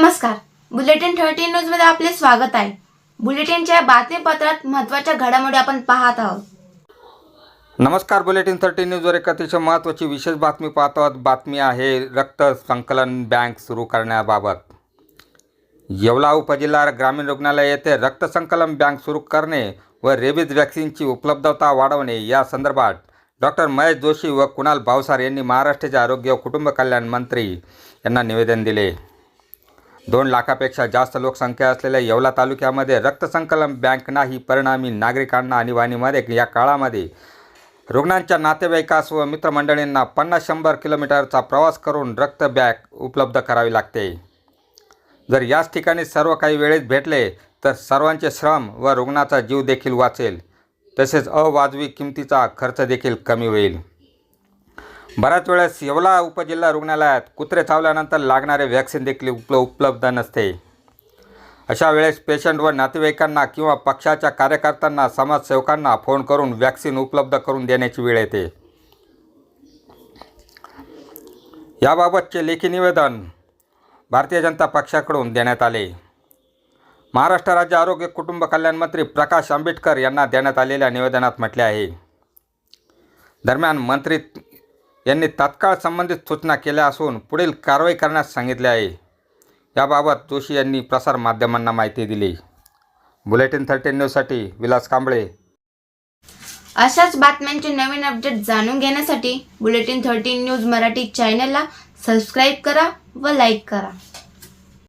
नमस्कार. Bulletin thirteen न्यूजमध्ये आपले स्वागत आहे. बुलेटिनच्या बातमीपत्रात महत्त्वाच्या घडामोडी आपण पाहत आहोत. नमस्कार बुलेटिन थर्टीन न्यूजवर एक अतिशय महत्त्वाची विशेष बातमी पाहत आहोत. बातमी आहे रक्त संकलन बँक सुरू करण्याबाबत. येवला उपजिल्हा ग्रामीण रुग्णालय येथे रक्त संकलन बँक सुरू करणे व रेबीज वॅक्सिनची उपलब्धता वाढवणे या संदर्भात डॉक्टर महेश जोशी व कुणाल भावसार यांनी महाराष्ट्राचे आरोग्य व कुटुंब कल्याण मंत्री यांना निवेदन दिले. दोन लाखापेक्षा जास्त लोकसंख्या असलेल्या येवला तालुक्यामध्ये रक्तसंकलन बँक नाही परिणामी नागरिकांना आणीबाणीमध्ये या काळामध्ये. रुग्णांच्या नातेवाईकास व मित्रमंडळींना पन्नास शंभर किलोमीटरचा प्रवास करून रक्त बॅग उपलब्ध करावी लागते. जर याच ठिकाणी सर्व काही वेळेत भेटले तर सर्वांचे श्रम व रुग्णाचा जीव देखील वाचेल. तसेच अवाजवी किमतीचा खर्च देखील कमी होईल. बऱ्याच वेळेस येवला उपजिल्हा रुग्णालयात कुत्रे चावल्यानंतर लागणारे व्हॅक्सिन देखील उपल उपलब्ध नसते. अशा वेळेस पेशंट व नातेवाईकांना किंवा पक्षाच्या कार्यकर्त्यांना समाजसेवकांना फोन करून वॅक्सिन उपलब्ध करून देण्याची वेळ येते. याबाबतचे लेखी निवेदन भारतीय जनता पक्षाकडून देण्यात आले. महाराष्ट्र राज्य आरोग्य कुटुंब कल्याण मंत्री प्रकाश आंबेडकर यांना देण्यात आलेल्या निवेदनात म्हटले आहे. दरम्यान मंत्री यांनी तात्काळ संबंधित सूचना केल्या असून पुढील कारवाई करण्यास सांगितले आहे. याबाबत जोशी यांनी प्रसारमाध्यमांना माहिती दिली. बुलेटिन थर्टीन न्यूजसाठी विलास कांबळे. अशाच बातम्यांचे नवीन अपडेट जाणून घेण्यासाठी बुलेटिन थर्टीन न्यूज मराठी चॅनलला सबस्क्राईब करा व लाईक करा.